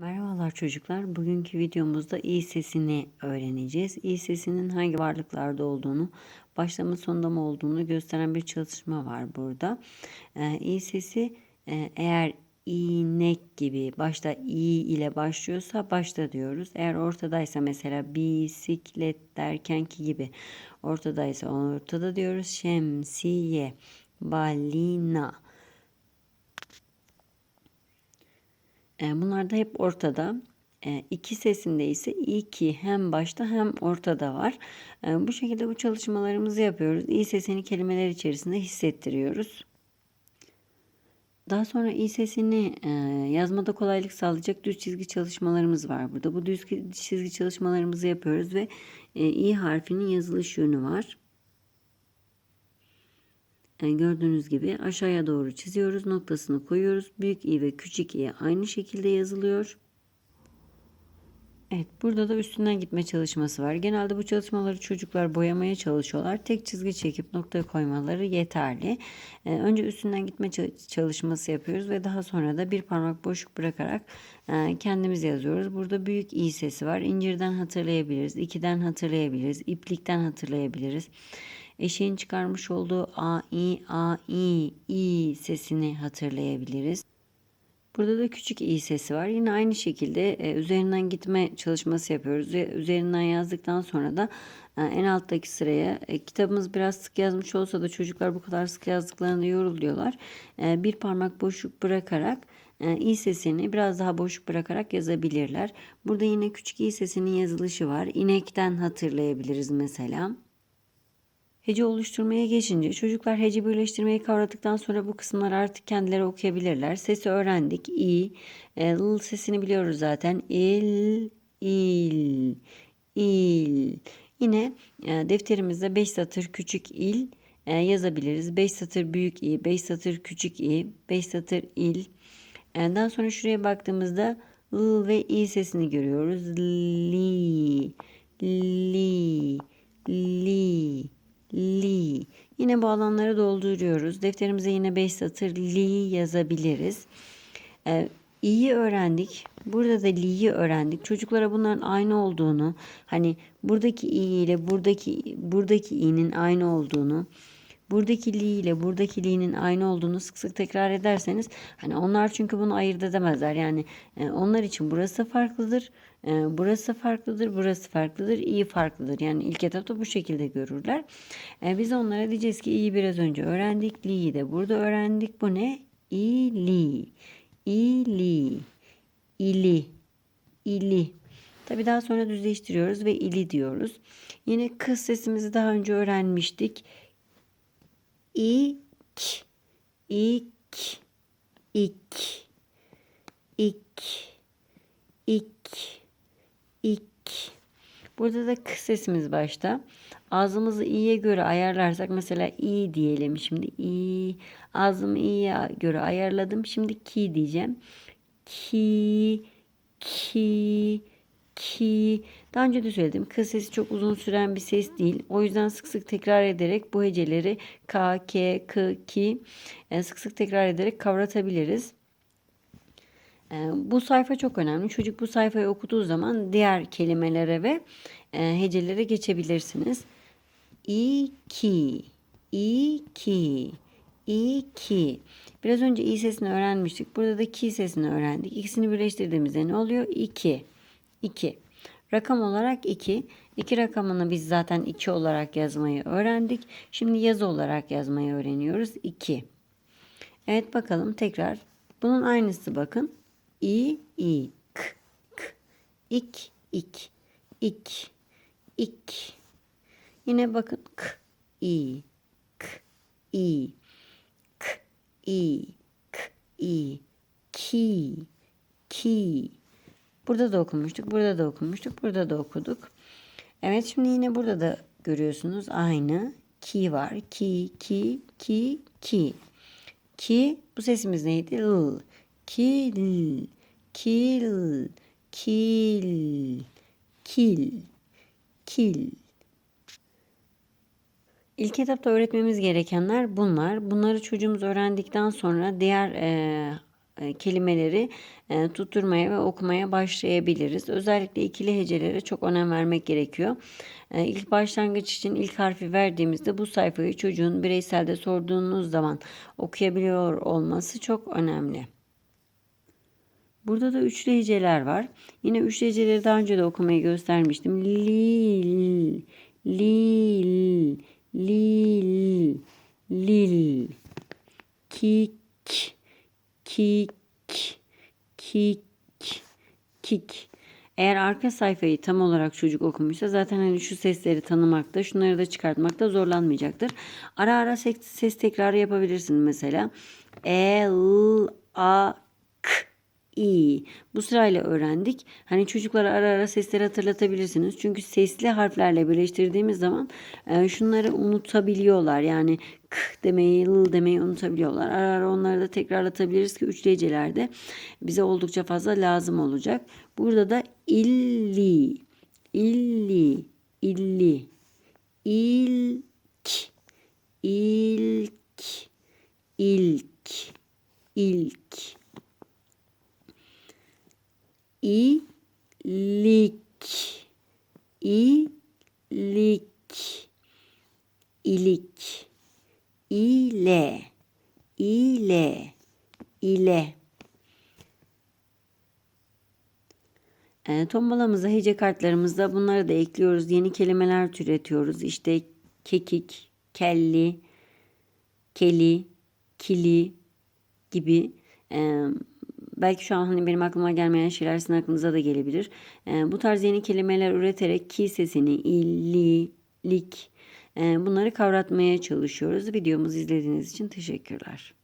Merhabalar çocuklar. Bugünkü videomuzda i sesini öğreneceğiz. i sesinin hangi varlıklarda olduğunu, başta mı sonda mı olduğunu gösteren bir çalışma var burada. Ee, i sesi e, eğer inek gibi başta i ile başlıyorsa başta diyoruz. Eğer ortadaysa mesela bisiklet derkenki gibi ortadaysa ortada diyoruz. Şemsiye, balina. Bunlar da hep ortada. E, iki sesinde ise iki hem başta hem ortada var. E, bu şekilde bu çalışmalarımızı yapıyoruz. İ sesini kelimeler içerisinde hissettiriyoruz. Daha sonra i sesini e, yazmada kolaylık sağlayacak düz çizgi çalışmalarımız var burada. Bu düz çizgi çalışmalarımızı yapıyoruz ve e, i harfinin yazılış yönü var. Yani gördüğünüz gibi aşağıya doğru çiziyoruz. Noktasını koyuyoruz. Büyük i ve küçük i aynı şekilde yazılıyor. Evet burada da üstünden gitme çalışması var. Genelde bu çalışmaları çocuklar boyamaya çalışıyorlar. Tek çizgi çekip nokta koymaları yeterli. Ee, önce üstünden gitme çalışması yapıyoruz ve daha sonra da bir parmak boşluk bırakarak e, kendimiz yazıyoruz. Burada büyük i sesi var. İncirden hatırlayabiliriz. ikiden hatırlayabiliriz. iplikten hatırlayabiliriz eşeğin çıkarmış olduğu a i a i i sesini hatırlayabiliriz. Burada da küçük i sesi var. Yine aynı şekilde e, üzerinden gitme çalışması yapıyoruz üzerinden yazdıktan sonra da e, en alttaki sıraya e, kitabımız biraz sık yazmış olsa da çocuklar bu kadar sık yazdıklarında yoruluyorlar. Bir parmak boşluk bırakarak i sesini biraz daha boşluk bırakarak yazabilirler. Burada yine küçük i sesinin yazılışı var. İnekten hatırlayabiliriz mesela. Hece oluşturmaya geçince çocuklar hece birleştirmeyi kavradıktan sonra bu kısımları artık kendileri okuyabilirler. Sesi öğrendik. İ, e, l sesini biliyoruz zaten. İl, il, il. Yine e, defterimizde 5 satır küçük il e, yazabiliriz. 5 satır büyük i, 5 satır küçük i, 5 satır il. Daha sonra şuraya baktığımızda l ve i sesini görüyoruz. Li, li, li li. Yine bu alanları dolduruyoruz. Defterimize yine 5 satır li yazabiliriz. Ee, İyi öğrendik. Burada da li'yi öğrendik. Çocuklara bunların aynı olduğunu, hani buradaki i ile buradaki buradaki i'nin aynı olduğunu, buradaki li ile buradaki li'nin aynı olduğunu sık sık tekrar ederseniz hani onlar çünkü bunu ayırt edemezler. Yani e, onlar için burası farklıdır. E, burası farklıdır, burası farklıdır, iyi farklıdır. Yani ilk etapta bu şekilde görürler. E, biz onlara diyeceğiz ki iyi biraz önce öğrendik, li'yi de burada öğrendik. Bu ne? İli, ili, ili, ili. Tabi daha sonra düzleştiriyoruz ve ili diyoruz. Yine kız sesimizi daha önce öğrenmiştik ik, ik, ik, ik, ik, ik. Burada da k sesimiz başta. Ağzımızı iyiye göre ayarlarsak mesela i diyelim. Şimdi i ağzımı iyiye göre ayarladım. Şimdi ki diyeceğim. Ki ki ki. Daha önce de söyledim. K sesi çok uzun süren bir ses değil. O yüzden sık sık tekrar ederek bu heceleri K, K, K, Ki e, sık sık tekrar ederek kavratabiliriz. E, bu sayfa çok önemli. Çocuk bu sayfayı okuduğu zaman diğer kelimelere ve e, hecelere geçebilirsiniz. İki, iki, iki. Biraz önce i sesini öğrenmiştik. Burada da ki sesini öğrendik. İkisini birleştirdiğimizde ne oluyor? İki. 2. Rakam olarak 2. 2 rakamını biz zaten 2 olarak yazmayı öğrendik. Şimdi yazı olarak yazmayı öğreniyoruz. 2. Evet bakalım tekrar. Bunun aynısı bakın. İ, i, k, k. İk, ik, ik, ik. Yine bakın k, i, k, i, k, i, k, i, ki, ki. Burada da okumuştuk. Burada da okumuştuk. Burada da okuduk. Evet şimdi yine burada da görüyorsunuz aynı ki var. Ki, ki, ki, ki. Ki bu sesimiz neydi? L. Kil, kil, kil, kil, kil. İlk etapta öğretmemiz gerekenler bunlar. Bunları çocuğumuz öğrendikten sonra diğer e, kelimeleri e, tutturmaya ve okumaya başlayabiliriz. Özellikle ikili hecelere çok önem vermek gerekiyor. E, İlk başlangıç için ilk harfi verdiğimizde bu sayfayı çocuğun bireyselde sorduğunuz zaman okuyabiliyor olması çok önemli. Burada da üçlü heceler var. Yine üçlü heceleri daha önce de okumayı göstermiştim. Lil, lil, lil, lil, kik, kik, kik, kik. Eğer arka sayfayı tam olarak çocuk okumuşsa zaten hani şu sesleri tanımakta, şunları da çıkartmakta zorlanmayacaktır. Ara ara ses, ses tekrarı yapabilirsin mesela. E, L, A, İ. Bu sırayla öğrendik. Hani çocuklara ara ara sesleri hatırlatabilirsiniz. Çünkü sesli harflerle birleştirdiğimiz zaman e, şunları unutabiliyorlar. Yani k demeyi, l demeyi unutabiliyorlar. Ara ara onları da tekrarlatabiliriz ki üçlü hecelerde bize oldukça fazla lazım olacak. Burada da illi, illi, illi, ilk, ilk, ilk, ilk. İlik, ilik, ilik, ile, ile, ile. E, tombalamıza, hece kartlarımızda bunları da ekliyoruz. Yeni kelimeler türetiyoruz. İşte kekik, kelli, keli, kili gibi. E, belki şu an hani benim aklıma gelmeyen şeyler sizin aklınıza da gelebilir. E, bu tarz yeni kelimeler üreterek ki sesini, illi, e, bunları kavratmaya çalışıyoruz. Videomuzu izlediğiniz için teşekkürler.